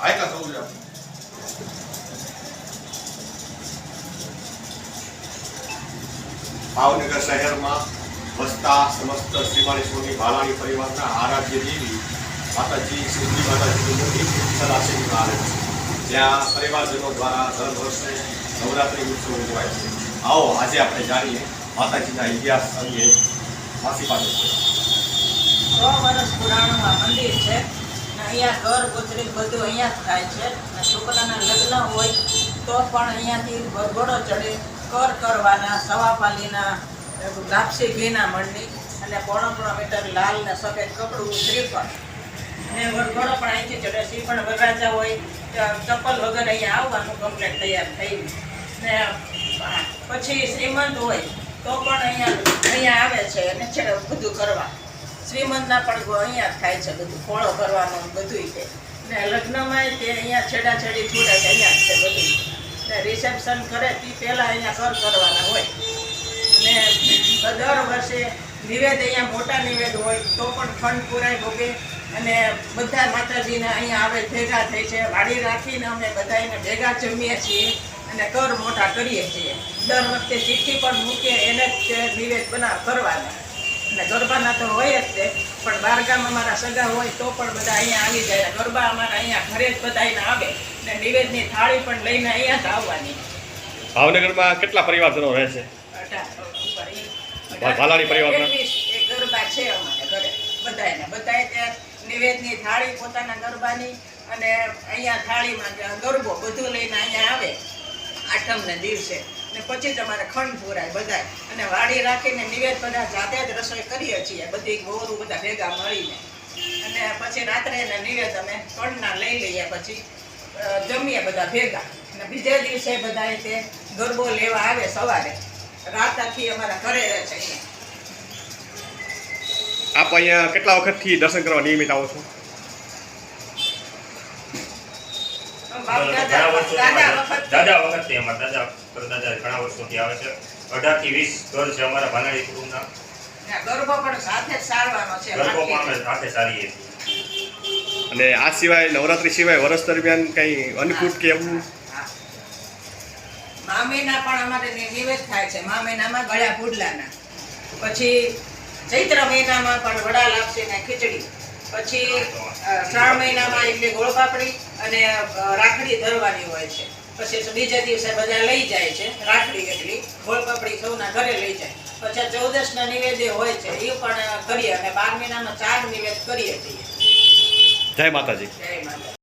સૌ લ્યો. ભાવનગર શહેરમાં વસતા સમસ્ત શ્રીમાળી સ્વામી ભાલાણી પરિવારના આરાધ્ય દેવી માતાજી સિદ્ધિ માતાજીનું મંદિર સલાસીનું આવે છે. જ્યાં પરિવારજનો દ્વારા દર વર્ષે નવરાત્રિ ઉત્સવ ઉજવાય છે. આવો આજે આપણે જાણીએ માતાજીના ઇતિહાસ અંગે માસી પાસે. વર્ષ પુરાણું આ મંદિર છે ને અહીંયા ઘર ગુજરી બધું અહીંયા જ થાય છે. છોકરાના લગ્ન હોય તો પણ અહીંયાથી ભગોડો ચડે, કર કરવાના સવાપાલીના લાપસી ઘીના મંડી અને પોણો પોણો મીટર લાલ ને સફેદ કપડું શ્રીફળ ને વરઘોડો પણ અહીંથી ચડે. શ્રીફળ વરરાજા હોય ચપ્પલ વગર અહીંયા આવવાનું કમ્પ્લેટ તૈયાર થઈ ને પછી શ્રીમંત હોય તો પણ અહીંયા અહીંયા આવે છે અને છેડે બધું કરવા. શ્રીમંતના પણ અહીંયા થાય છે બધું ખોળો કરવાનો બધું છે. ને લગ્નમાં તે અહીંયા છેડાછેડી છોડે છે, અહીંયા છે બધું ને રિસેપ્શન કરે તે પહેલાં અહીંયા કર કરવાના હોય. ને દર વર્ષે નિવેદ અહીંયા મોટા નિવેદ હોય, તો પણ ફંડ પૂરાય ભોગે. અને બધા માતાજીને અહીંયા આવે, ભેગા થઈ છે. વાડી રાખીને અમે બધા એને ભેગા જમીએ છીએ અને કર મોટા કરીએ છીએ. દર વખતે ચિઠ્ઠી પણ મૂકીએ એને જ નિવેદ બનાવ કરવાના અને ગરબાના તો હોય જ તે પણ બારગામ અમારા સગા હોય તો પણ બધા અહીંયા આવી જાય. ગરબા અમારા અહીંયા ઘરે જ બધા આવે. ને નિવેદની થાળી પણ લઈને અહીંયા જ આવવાની. ભાવનગરમાં કેટલા પરિવારજનો રહે છે? ભાલાણી પરિવારના? ગરબા છે અમારે ઘરે બધાને બધાએ ત્યાં નિવેદની થાળી પોતાના ગરબાની અને અહીંયા થાળીમાં ગરબો બધું લઈને અહીંયા આવે. આઠમને દિવસે ને પછી જ અમારે ખંડ પૂરાય બધાય. અને વાડી રાખીને નિવેદ બધા જાતે જ રસોઈ કરીએ છીએ. બધી ગોરું બધા ભેગા મળીને. અને પછી રાત્રે એને નિવેદ અમે ખંડના લઈ લઈએ પછી જમીએ બધા ભેગા. અને બીજે દિવસે બધા તે ગરબો લેવા આવે સવારે. રાત આખી અમારા ઘરે રહે છે. આપ અહીંયા કેટલા વખતથી દર્શન કરવા નિયમિત આવો છો? ઘણા દાદા દાદા અમારા- વખત. દાદા વખતથી અમારા દાદા પરદાદા ઘણા વર્ષોથી આવે છે. અઢારથી વીસ ઘર છે અમારા ભાનાડી કુટુંબના. ગરબો પણ સાથે સારવાનો છે ગરબો પણ સાથે સારીએ છીએ. અને આ સિવાય નવરાત્રી સિવાય વર્ષ દરમિયાન કંઈ અન્નકૂટ કે એવું. મા મહિના પણ અમારે નિવેદ થાય છે. મા મહિનામાં ગળ્યા પુડલાના પછી ચૈત્ર મહિનામાં પણ વડા લાપસી ને ખીચડી. પછી શ્રાવણ મહિનામાં એટલે ગોળપાપડી અને રાખડી ધરવાની હોય છે. પછી બીજા દિવસે બધા લઈ જાય છે રાખડી એટલી. ગોળપાપડી સૌના ઘરે લઈ જાય. પછી ચૌદસના ના નિવેદ્ય હોય છે એ પણ કરીએ અને બાર મહિનાનો ચાર નિવેદ કરીએ છીએ. જય માતાજી. જય માતા